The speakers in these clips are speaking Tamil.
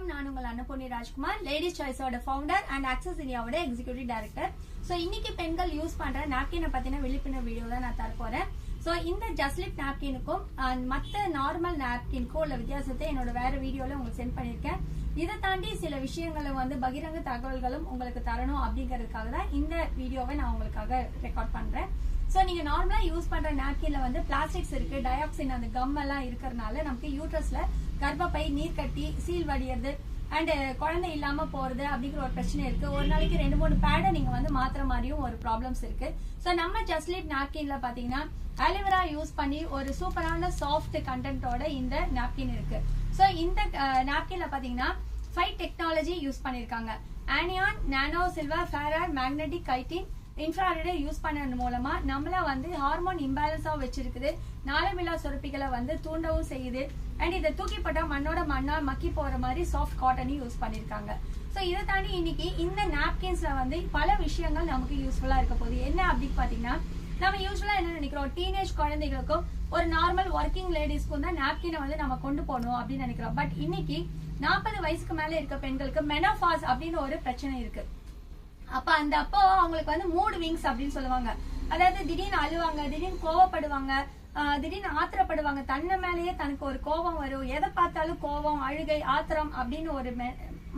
வணக்கம். நான் உங்கள் அன்னபூர்ணி ராஜ்குமார் லேடிஸ் சாய்ஸோட ஃபவுண்டர் அண்ட் ஆக்சஸ் இந்தியாவோட எக்ஸிகியூட்டிவ் டைரக்டர் ஸோ இன்னைக்கு பெண்கள் யூஸ் பண்ற நாப்கினை பத்தின விழிப்புணர்வு வீடியோ தான் நான் தரப்போறேன் ஸோ இந்த ஜஸ்லிப் நாப்கினுக்கும் மற்ற நார்மல் நாப்கினுக்கும் உள்ள வித்தியாசத்தை என்னோட வேற வீடியோல உங்களுக்கு சென்ட் பண்ணியிருக்கேன் இதை தாண்டி சில விஷயங்களை வந்து பகிரங்க தகவல்களும் உங்களுக்கு தரணும் அப்படிங்கிறதுக்காக தான் இந்த வீடியோவை நான் உங்களுக்காக ரெக்கார்ட் பண்றேன். ஸோ நீங்க நார்மலா யூஸ் பண்ற நாப்கின்ல வந்து பிளாஸ்டிக்ஸ் இருக்கு டயாக்சின் அந்த கம் எல்லாம் இருக்கிறதுனால நமக்கு யூட்ரஸ்ல கர்ப்பப்பை நீர் கட்டி சீல் வடியறது அண்ட் குழந்தை இல்லாம போறது அப்படிங்கிற ஒரு பிரச்சனை இருக்கு. ஒரு நாளைக்கு ரெண்டு மூணு பேடை நீங்க வந்து மாத்திர மாதிரியும் ஒரு ப்ராப்ளம்ஸ் இருக்கு. ஸோ நம்ம ஜஸ்ட்லிப் நாப்கின்ல பாத்தீங்கன்னா அலிவரா யூஸ் பண்ணி ஒரு சூப்பரான சாஃப்ட் கண்டென்ட்டோட இந்த நாப்கின் இருக்கு. ஸோ இந்த நாப்கின்ல பாத்தீங்கன்னா ஃபைவ் டெக்னாலஜி யூஸ் பண்ணிருக்காங்க. ஆனியான் நானோ சில்வர் ஃபேரார் மேக்னெட்டிக் கைட்டின் இன்ஃப்ராரெடை யூஸ் பண்ணது மூலமா நம்மள வந்து ஹார்மோன் இம்பேலன்ஸா வச்சிருக்குது. நாளமில்லா சுரப்பிகளை வந்து தூண்டவும் செய்யுது. அண்ட் இதை தூக்கி போட்டால் மண்ணோட மண்ணால் மக்கி போகிற மாதிரி சாஃப்ட் காட்டனையும் யூஸ் பண்ணியிருக்காங்க ஸோ இதை தாண்டி இன்னைக்கு இந்த நாப்கின்ஸில் வந்து பல விஷயங்கள் நமக்கு யூஸ்ஃபுல்லாக இருக்க போகுது. என்ன அப்படின்னு பார்த்தீங்கன்னா நம்ம யூஸ்வலா என்ன நினைக்கிறோம்? டீனேஜ் குழந்தைகளுக்கும் ஒரு நார்மல் ஒர்க்கிங் லேடிஸ்க்கும் தான் நாப்கினை வந்து நம்ம கொண்டு போகணும் அப்படின்னு நினைக்கிறோம். பட் இன்னைக்கு நாற்பது வயசுக்கு மேல இருக்க பெண்களுக்கு மெனோஃபாஸ் அப்படின்னு ஒரு பிரச்சனை இருக்கு. அப்ப அந்த அப்போ அவங்களுக்கு வந்து மூடு விங்ஸ் அப்படின்னு சொல்லுவாங்க. அதாவது திடீர்னு அழுவாங்க திடீர்னு கோவப்படுவாங்க திடீர்னு ஆத்திரப்படுவாங்க. தன்னை மேலேயே தனக்கு ஒரு கோபம் வரும். எதை பார்த்தாலும் கோபம் அழுகை ஆத்திரம் அப்படின்னு ஒரு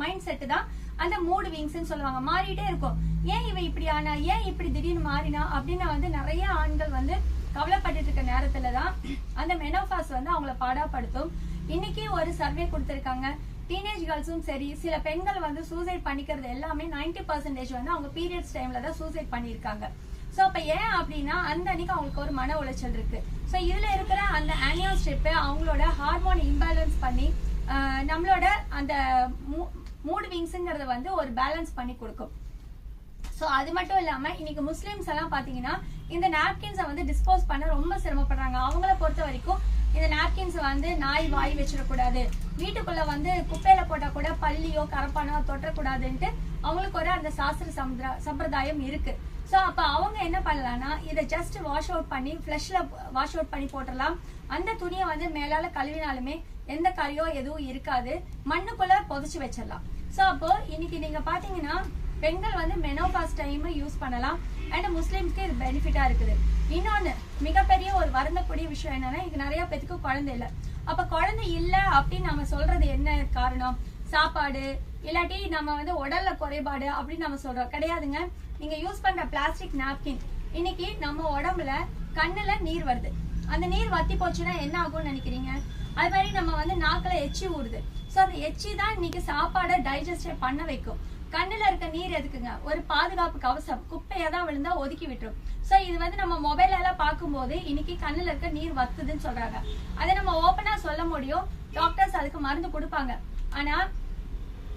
மைண்ட் செட்டு தான் அந்த மூடு விங்ஸ்னு சொல்லுவாங்க. மாறிட்டே இருக்கும். ஏன் இவ இப்படி ஆனா? ஏன் இப்படி திடீர்னு மாறினா? அப்படின்னு வந்து நிறைய ஆண்கள் வந்து கவலைப்பட்டு இருக்க நேரத்துல தான் அந்த மெனோபாஸ் வந்து அவங்கள பாடாப்படுத்தும். இன்னைக்கு ஒரு சர்வே கொடுத்திருக்காங்க. டீனேஜ் கேர்ள்ஸும் சரி சில பெண்கள் வந்து சூசைட் பண்ணிக்கிறது எல்லாமே 90% பர்சன்டேஜ் வந்து அவங்க பீரியட்ஸ் டைம்ல தான் சூசைட் பண்ணியிருக்காங்க. ஸோ அப்போ ஏன் அப்படின்னா அந்த அன்னைக்கு அவங்களுக்கு ஒரு மன உளைச்சல் இருக்கு. ஸோ இதில் இருக்கிற அந்த ஆனியல் ஸ்ட்ரிப்பு அவங்களோட ஹார்மோன் இம்பேலன்ஸ் பண்ணி நம்மளோட அந்த மூட் விங்ஸுங்கிறத வந்து ஒரு பேலன்ஸ் பண்ணி கொடுக்கும். ஸோ அது மட்டும் இல்லாமல் இன்னைக்கு முஸ்லீம்ஸ் எல்லாம் பார்த்தீங்கன்னா இந்த நாப்கின்ஸை வந்து டிஸ்போஸ் பண்ண ரொம்ப சிரமப்படுறாங்க. அவங்கள பொறுத்த வரைக்கும் இந்த நாப்கின்ஸ் வந்து நாய் வாய் வச்சிடக்கூடாது. வீட்டுக்குள்ள வந்து குப்பையில போட்டா கூட பள்ளியோ கரப்பானோ தொட்டக்கூடாதுன்ட்டு அவங்களுக்கு ஒரு அந்த சாஸ்திர சம்பிர சம்பிரதாயம் இருக்கு. ஸோ அப்போ அவங்க என்ன பண்ணலாம்னா இதை ஜஸ்ட் வாஷ் அவுட் பண்ணி ஃப்ளஷ்ல வாஷ் அவுட் பண்ணி போட்டுடலாம். அந்த துணியை வந்து மேலால கழுவினாலுமே எந்த கறியோ எதுவும் இருக்காது. மண்ணுக்குள்ள புதைச்சு வச்சிடலாம். ஸோ அப்போ இன்னைக்கு நீங்க பாத்தீங்கன்னா பெண்கள் வந்து மெனோபாஸ் டைம் யூஸ் பண்ணலாம். அண்ட் முஸ்லீம்ஸ்க்கு இது பெனிஃபிட்டா இருக்குது. இன்னொன்னு மிகப்பெரிய ஒரு வருந்தக்கூடிய விஷயம் என்னன்னா இங்க நிறைய பேத்துக்கு குழந்தை இல்லை. அப்ப குழந்தை இல்ல அப்படின்னு நம்ம சொல்றது என்ன காரணம்? சாப்பாடு இல்லாட்டி நம்ம வந்து உடல்ல குறைபாடு அப்படின்னு நம்ம சொல்றோம். கிடையாதுங்க. நீங்க யூஸ் பண்ற பிளாஸ்டிக் நாப்கின் இன்னைக்கு நம்ம உடம்புல கண்ணுல நீர் வருது. அந்த நீர் வத்தி போச்சுன்னா என்ன ஆகும்னு நினைக்கிறீங்க? அது மாதிரி நம்ம வந்து நாக்கில் எச்சி ஊறுது. ஸோ அந்த எச்சி தான் இன்னைக்கு சாப்பாடை டைஜஸ்டே பண்ண வைக்கும். கண்ணுல இருக்க நீர் எதுக்குங்க? ஒரு பாதுகாப்பு கவசம். குப்பையை தான் விழுந்தா ஒதுக்கி விட்டுரும். ஸோ இது வந்து நம்ம மொபைல் எல்லாம் பார்க்கும்போது இன்னைக்கு கண்ணுல இருக்க நீர் வத்துதுன்னு சொல்றாங்க. அதை நம்ம ஓப்பனாக சொல்ல முடியும். டாக்டர்ஸ் அதுக்கு மருந்து கொடுப்பாங்க. ஆனா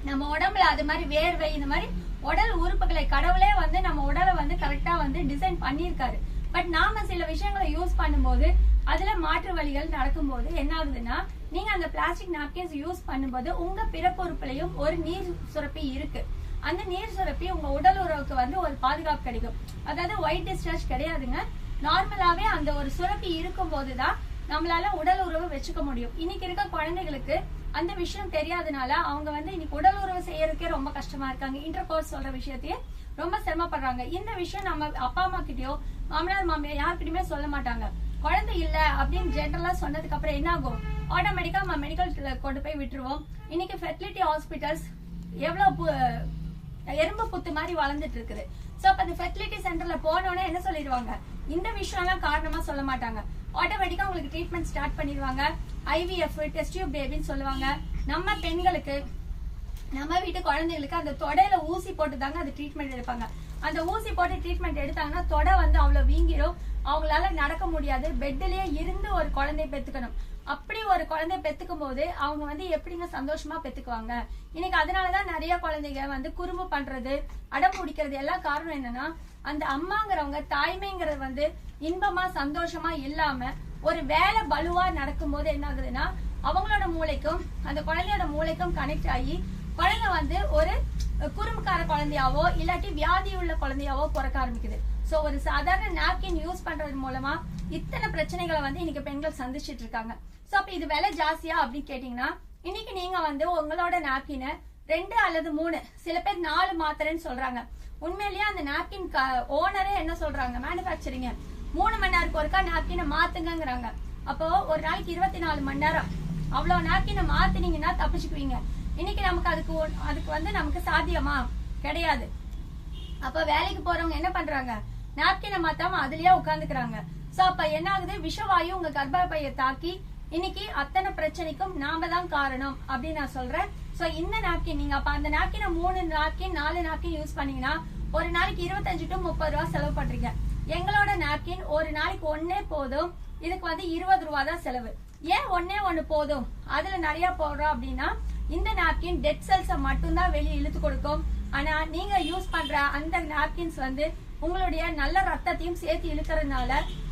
நம்ம உடம்புல அது மாதிரி வேர்வை இந்த மாதிரி உடல் உறுப்புகளை கடவுளே வந்து நம்ம உடலை வந்து கரெக்டா வந்து டிசைன் பண்ணியிருக்காரு. பட் நாம சில விஷயங்களை யூஸ் பண்ணும்போது அதுல மாற்று வழிகள் நடக்கும்போது என்ன ஆகுதுன்னா நீங்க அந்த பிளாஸ்டிக் நாப்கின்ஸ் யூஸ் பண்ணும்போது உங்க பிறப்புறுப்புலையும் ஒரு நீர் சுரப்பி இருக்கு. அந்த நீர் சுரப்பி உங்க உடல் உறவுக்கு வந்து ஒரு பாதுகாப்பு கிடைக்கும். அதாவது ஒயிட் டிஸ்சார்ஜ் கிடையாதுங்க. நார்மலாவே அந்த ஒரு சுரப்பி இருக்கும் போதுதான் நம்மளால உடல் உறவு வச்சுக்க முடியும். இன்னைக்கு இருக்க குழந்தைகளுக்கு அந்த விஷயம் தெரியாதனால அவங்க வந்து இன்னைக்கு உடல் உறவு செய்யறதுக்கே ரொம்ப கஷ்டமா இருக்காங்க. இன்டர் கோர்ஸ் சொல்ற விஷயத்தையே ரொம்ப சிரமப்படுறாங்க. இந்த விஷயம் நம்ம அப்பா அம்மா கிட்டயோ மாமனார் மாமியார் யாருக்கிட்டயுமே சொல்ல மாட்டாங்க. குழந்தை இல்ல அப்படின்னு ஜென்ரலா சொன்னதுக்கு அப்புறம் என்ன ஆகும்? ஆட்டோமேட்டிக்கா நம்ம மெடிக்கல் கொண்டு போய் விட்டுருவோம். இன்னைக்கு ஃபெர்டிலிட்டி ஹாஸ்பிட்டல்ஸ் எவ்வளவு எறும்பு புத்து மாதிரி வளர்ந்துட்டு இருக்குது. சோ அப்ப அந்த ஃபெர்டிலிட்டி சென்டர்ல போனோடனே என்ன சொல்லிடுவாங்க? இந்த விஷயம் எல்லாம் காரணமா சொல்ல மாட்டாங்க. ஆட்டோமேட்டிக்கா உங்களுக்கு ட்ரீட்மெண்ட் ஸ்டார்ட் பண்ணிடுவாங்க. ஐவிஎஃப் டெஸ்டியூப் பேபின்னு சொல்லுவாங்க. நம்ம பெண்களுக்கு நம்ம வீட்டு குழந்தைகளுக்கு அந்த தொடையில ஊசி போட்டு தாங்க அந்த ட்ரீட்மெண்ட் எடுப்பாங்க. அந்த ஊசி போட்டு ட்ரீட்மெண்ட் எடுத்தாங்கன்னா தொடை வந்து அவ்வளவு வீங்கிடும் அவங்களால நடக்க முடியாது. பெட்லயே இருந்து ஒரு குழந்தைய பெத்துக்கணும். அப்படி ஒரு குழந்தைய பெத்துக்கும் போது அவங்க வந்து எப்படிங்க சந்தோஷமா பெத்துக்குவாங்க? இன்னைக்கு அதனாலதான் நிறைய குழந்தைங்க வந்து குறும்பு பண்றது அடம் பிடிக்கிறது எல்லாம் காரணம் என்னன்னா அந்த அம்மாங்கிறவங்க தாய்மைங்கிறது வந்து இன்பமா சந்தோஷமா இல்லாம ஒரு வேலை பலுவா நடக்கும் போது என்ன ஆகுதுன்னா அவங்களோட மூளைக்கும் அந்த குழந்தையோட மூளைக்கும் கனெக்ட் ஆகி குழந்தை வந்து ஒரு குறும்புக்கார குழந்தையாவோ இல்லாட்டி வியாதி உள்ள குழந்தையாவோ பிறக்க ஆரம்பிக்குது. சோ ஒரு சாதாரண நாப்கின் யூஸ் பண்றது மூலமா இத்தனை பிரச்சனைகளை வந்து இன்னைக்கு பெண்கள் சந்திச்சிட்டு இருக்காங்க. சோ அப்ப இது விலை ஜாஸ்தியா அப்படின்னு கேட்டீங்கன்னா இன்னைக்கு நீங்க வந்து உங்களோட நாப்கினை ரெண்டு அல்லது மூணு சில பேர் நாலு மாத்திரைன்னு சொல்றாங்க. உண்மையிலேயே அந்த நாப்கின் ஓனரே என்ன சொல்றாங்க? மேனுபேக்சரிங்க மூணு மணி நேரத்துக்கு ஒருக்கா நாப்கினை மாத்துங்கிறாங்க அப்போ ஒரு நாளைக்கு இருபத்தி நாலு மணி நேரம். அவ்வளவு நாப்கினை மாத்தினீங்கன்னா தப்பிச்சுக்குவீங்க. இன்னைக்கு நமக்கு அதுக்கு ஒ- அதுக்கு வந்து நமக்கு சாத்தியமா? கிடையாது. அப்ப வேலைக்கு போறவங்க என்ன பண்றாங்க? நாப்கினை மாத்தாம அதுலயே உட்காந்துக்கிறாங்க சோ அப்ப என்ன ஆகுது விஷவாயு உங்க கர்ப்பப்பைய தாக்கி இன்னைக்கு அத்தனை பிரச்சனைக்கும் நாம தான் காரணம் அப்படின்னு நான் சொல்றேன். சோ இந்த நாப்கின் நீங்க அப்ப அந்த நாப்கினை மூணு நாப்கின் நாலு நாப்கின் யூஸ் பண்ணீங்கன்னா ஒரு நாளைக்கு இருபத்தஞ்சு டு முப்பது ரூபா செலவு பண்றீங்க. எங்களோட நாப்கின் ஒரு நாளைக்கு ஒன்னே போதும். இதுக்கு வந்து இருபது ரூபா தான் செலவு. ஏன் ஒன்னே ஒண்ணு போதும்? அதுல நிறைய போடுறோம் அப்படின்னா இந்த நாப்கின் டெட் செல்ஸ மட்டும்தான் வெளியே இழுத்து கொடுக்கும். ஆனா நீங்க யூஸ் பண்ற அந்த நாப்கின்ஸ் வந்து உங்களுடைய நல்ல ரத்தத்தையும் சேர்த்து இழுக்கிறதுனால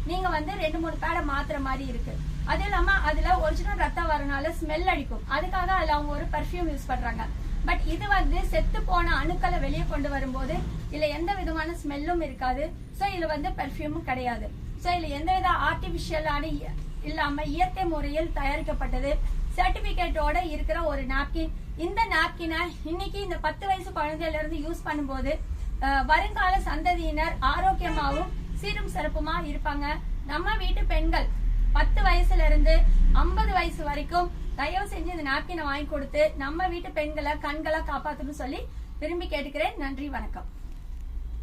நீங்க வந்து ரெண்டு மூணு பேடை மாத்துற மாதிரி இருக்கு. அது இல்லாம அதுல ஒரிஜினல் ரத்தம் வரனால ஸ்மெல் அடிக்கும். அதுக்காக அதுல அவங்க ஒரு பெர்ஃப்யூம் யூஸ் பண்றாங்க. பட் இது வந்து செத்து போன அணுக்களை வெளியே கொண்டு வரும்போது இதுல எந்த விதமான ஸ்மெல்லும் இருக்காது. சோ இது வந்து பெர்ஃப்யூமும் கிடையாது. சோ இதுல எந்த வித ஆர்டிபிஷியலான இல்லாம இயற்கை முறையில் தயாரிக்கப்பட்டது. சர்டிபிகேட்டோட இருக்கிற ஒரு நாப்கின் இந்த நாப்கினை இன்னைக்கு இந்த பத்து வயசு குழந்தையில இருந்து யூஸ் பண்ணும்போது வருங்கால சந்ததியினர் ஆரோக்கியமாவும் சீரும் சிறப்புமா இருப்பாங்க. நம்ம வீட்டு பெண்கள் பத்து வயசுல இருந்து ஐம்பது வயசு வரைக்கும் தயவு செஞ்சு இந்த நாப்கினை வாங்கி கொடுத்து நம்ம வீட்டு பெண்களை கண்களை காப்பாத்தணும்னு சொல்லி விரும்பி கேட்டுக்கிறேன். நன்றி வணக்கம்.